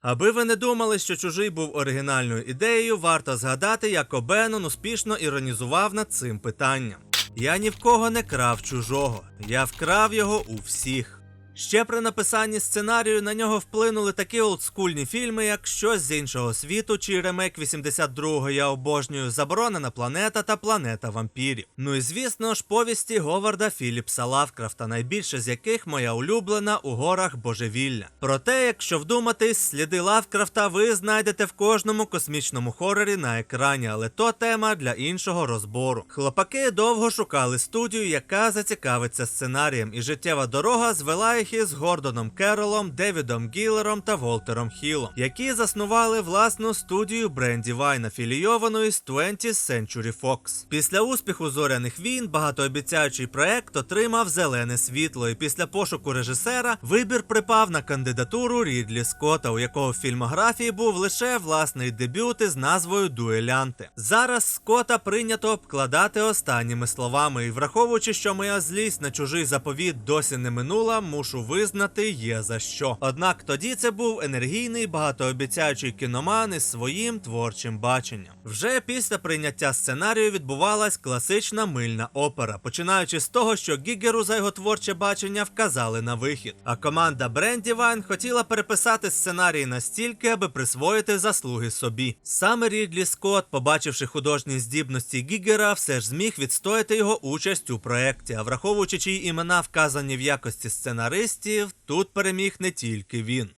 Аби ви не думали, що чужий був оригінальною ідеєю, варто згадати, як Обенон успішно іронізував над цим питанням. Я ні в кого не крав чужого, я вкрав його у всіх. Ще при написанні сценарію на нього вплинули такі олдскульні фільми, як Щось з іншого світу чи ремейк 82-го Я обожнюю Заборонена планета та Планета вампірів. Ну і звісно ж повісті Говарда Філіпса Лавкрафта, найбільше з яких моя улюблена у горах Божевілля. Проте, якщо вдуматись, сліди Лавкрафта ви знайдете в кожному космічному хорорі на екрані, але то тема для іншого розбору. Хлопаки довго шукали студію, яка зацікавиться сценарієм, і життєва дорога звела їх із Гордоном Керолом, Девідом Гіллером та Волтером Хілом, які заснували власну студію Бренді Вайн, афілійовану із 20th Century Fox. Після успіху зоряних війн багатообіцяючий проект отримав зелене світло, і після пошуку режисера вибір припав на кандидатуру Рідлі Скотта, у якого в фільмографії був лише власний дебют із назвою Дуелянти. Зараз Скотта прийнято обкладати останніми словами, і враховуючи, що моя злість на чужий заповіт досі не минула, мушу визнати є за що. Однак тоді це був енергійний багатообіцяючий кіноман із своїм творчим баченням. Вже після прийняття сценарію відбувалась класична мильна опера, починаючи з того, що Гігеру за його творче бачення вказали на вихід. А команда Бренді Вайн хотіла переписати сценарій настільки, аби присвоїти заслуги собі. Саме Рідлі Скотт, побачивши художні здібності Гігера, все ж зміг відстояти його участь у проєкті. А враховуючи чиї імена вказані в якості сценаристів, тут переміг не тільки він.